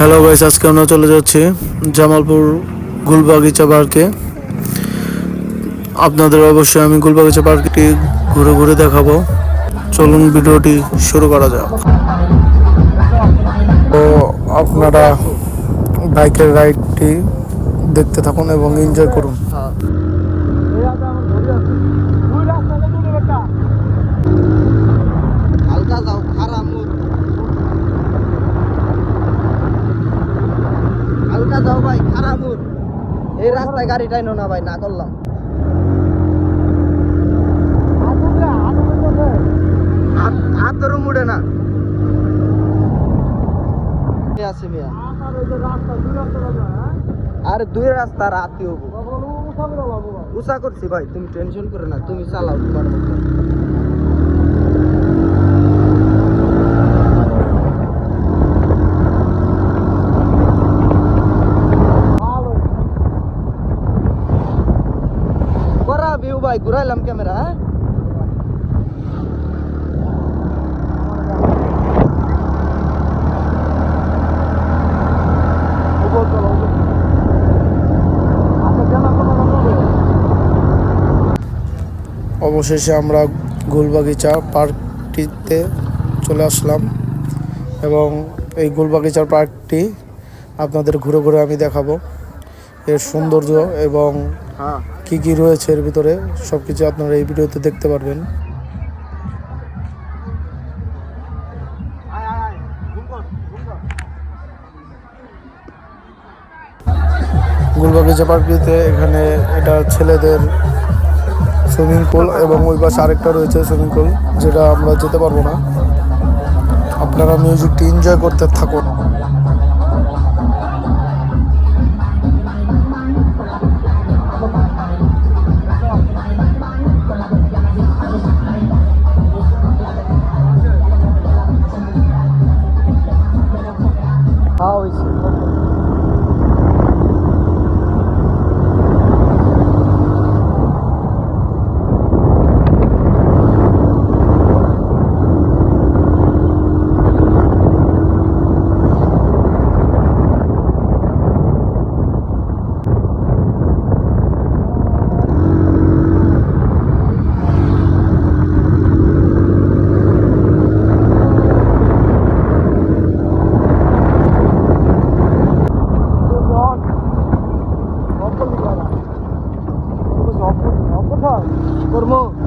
Hello guys আজকে আমরা চলে যাচ্ছি জামালপুর গুলবাগিচা পার্কে। আপনাদের অবশ্যই আমি গুলবাগিচা পার্কটি ঘুরে ঘুরে দেখাবো। চলুন ভিডিওটি শুরু করা যাক। তো আপনারা বাইকের রাইডটি দেখতে থাকুন এবং এনজয় করুন। মুখ এই রাস্তায় গাড়ি টাইনো না ভাই না করলাম। হাত- ধরো মুড়ে না। আছে মিয়া? আরে দুই রাস্তা রাতি হব। উষা করছি ভাই তুমি টেনশন করে না তুমি চালাও তোমার ভাই ঘুরাইলাম ক্যামেরা হ্যাঁ অবশেষে আমরা গুলবাগিচা পার্কটিতে চলে আসলাম এবং এই গুলবাগিচার পার্কটি আপনাদের ঘুরে ঘুরে আমি দেখাবো। এর সৌন্দর্য এবং কি কি রয়েছে এর ভিতরে? সব কিছু আপনারা এই ভিডিওতে দেখতে পারবেন। গুলবাগিচা পার্কটিতে এখানে এটা ছেলেদের সুইমিং পুল এবং ওই পাশে আরেকটা রয়েছে সুইমিং পুল, যেটা আমরা যেতে পারব না। আপনারা মিউজিকটি এনজয় করতে থাকুন। House. Kurmo.